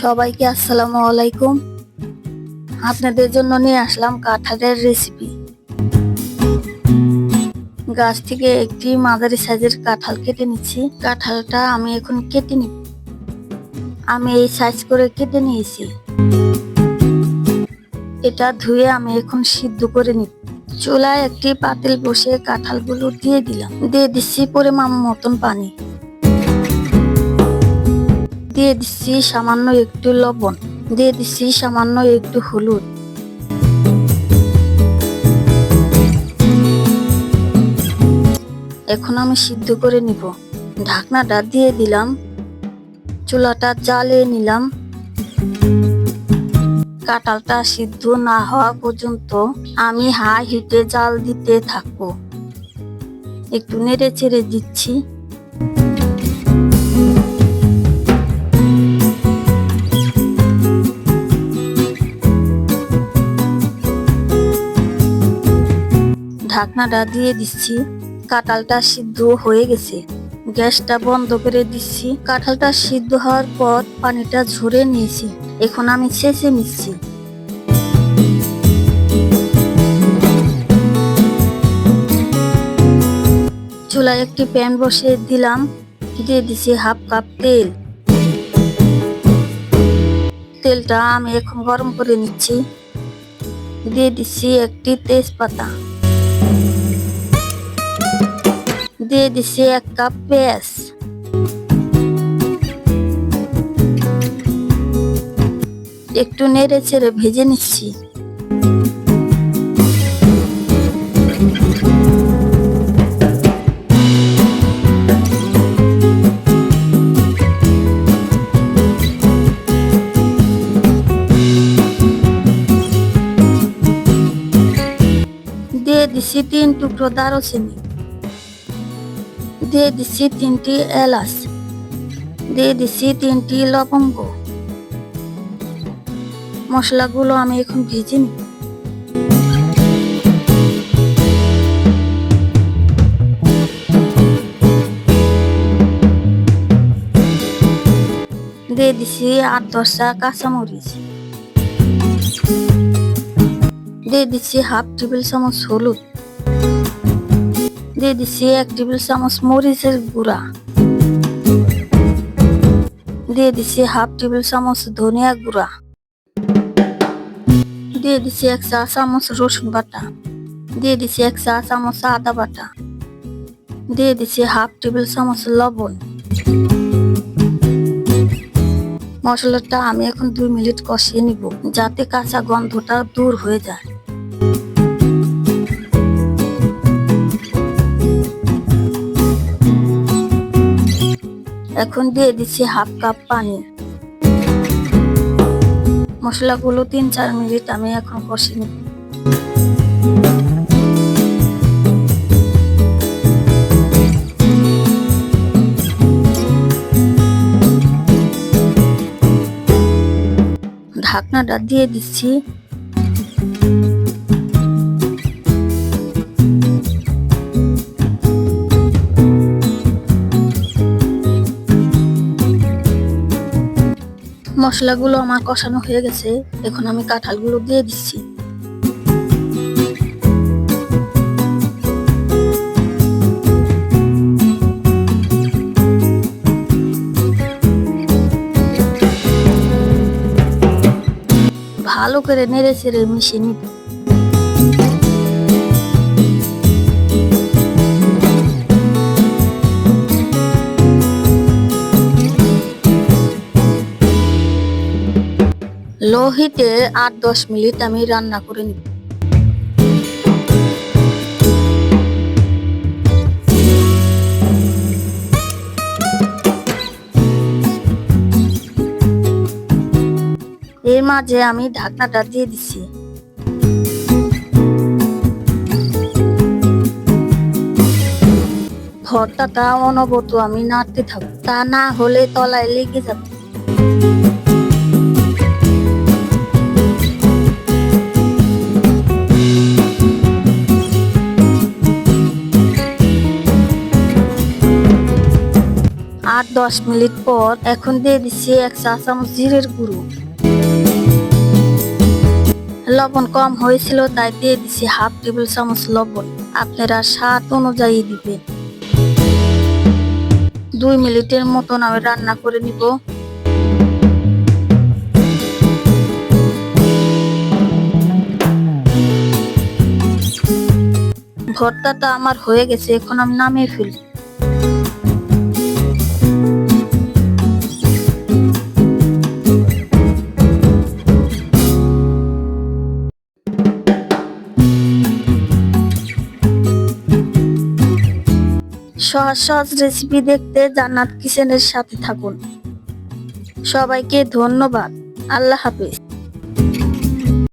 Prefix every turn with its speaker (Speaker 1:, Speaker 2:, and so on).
Speaker 1: সবাইকে আসসালামু আলাইকুম। আপনাদের জন্য নিয়ে আসলাম কাঁঠালের রেসিপি গাছ থেকে একটি মাঝারি সাইজের কাঁঠাল কেটে নিচ্ছি। কাঁঠালটা আমি এখন কেটে নিব। আমি এই সাইজ করে কেটে নিয়েছি। এটা ধুয়ে আমি এখন সিদ্ধ করে নিব। চুলায় একটি পাতিল বসে কাঁঠালগুলো দিয়ে দিলাম। দিয়ে দিচ্ছি পরিমাণ মতন পানি। দিয়ে দিচ্ছি সামান্য একটু লবণ, দিয়ে দিচ্ছি সামান্য একটু হলুদ। এখন আমি সিদ্ধ করে নিব। ঢাকনাটা দিয়ে দিলাম। চুলাটা জ্বালিয়ে নিলাম। কাঁঠালটা সিদ্ধ না হওয়া পর্যন্ত আমি হাই হিটে জাল দিতে থাকব। একটু নেড়ে চেড়ে দিচ্ছি। ঢাকনাটা দিয়ে দিচ্ছি। কাঁঠালটা সিদ্ধ হয়ে গেছে। গ্যাসটা বন্ধ করে দিচ্ছি। কাঁঠালটা সিদ্ধ হওয়ার পর পানিটা ঝরে নিয়েছি। এখন আমি ছেঁচে নিচ্ছি। চুলায় একটি প্যান বসিয়ে দিলাম। দিয়ে দিছি হাফ কাপ তেল। তেলটা আমি এখন গরম করে নিচ্ছি। দিয়ে দিচ্ছি একটি তেজপাতা। দিয়ে দিচ্ছি এক কাপ একটু নেড়ে ছেড়ে ভেজে নিচ্ছি। দিয়ে দিচ্ছি তিন টুকরো দারুচিনি। দিয়ে দিচ্ছি তিনটি এলাচ। দিয়ে দিচ্ছি তিনটি লবঙ্গ। মশলাগুলো আমি এখন ভেজে নিব। দিয়ে দিচ্ছি আট দশটা কাঁচামরিচ। দিয়ে দিচ্ছি হাফ টেবিল চামচ হলুদ। দিয়ে দিচ্ছি এক টেবিল চামচ মরিচের গুঁড়া। দিয়ে দিচ্ছি হাফ টেবিল চামচ ধনিয়া গুঁড়া। দিয়ে দিচ্ছি এক চা চামচ রসুন বাটা। দিয়ে দিচ্ছি এক চা চামচ আদা বাটা। দিয়ে দিচ্ছি হাফ টেবিল চামচ লবণ। মশলাটা আমি এখন দুই মিনিট কষিয়ে নিব, যাতে কাঁচা গন্ধটা দূর হয়ে যায়। এখন দিয়ে দিচ্ছি হাফ কাপ পানি। মশলাগুলো তিন চার মিনিট আমি এখন কষি ঢাকনাটা দিয়ে দিচ্ছি মশলাগুলো আমার কষানো হয়ে গেছে, এখন আমি কাঁঠালগুলো দিয়ে দিচ্ছি। ভালো করে নেড়ে ছেড়ে মিশিয়ে নিব। লো হিটে আট দশ মিনিট আমি রান্না করে নিব। এর মাঝে আমি ঢাকনাটা দিয়ে দিচ্ছি ভর্তাটা অনবরত আমি নাড়তে থাকব। তা না হলে তলায় লেগে যাবে। আট দশ মিনিট পর এখন দিয়ে দিচ্ছি এক চা চামচ জিরের গুঁড়ো। লবণ কম হয়েছিল, তাই দিয়ে দিচ্ছি হাফ টেবিল চামচ লবণ। আপনারা স্বাদ অনুযায়ী দিবেন। দুই মিনিটের মতন আমি রান্না করে নিব। ভর্তাটা আমার হয়ে গেছে, এখন আমি নামিয়ে ফেলি। সহজ সহজ রেসিপি দেখতে জান্নাত কিচেনের সাথে থাকুন। সবাইকে ধন্যবাদ। আল্লাহ হাফেজ।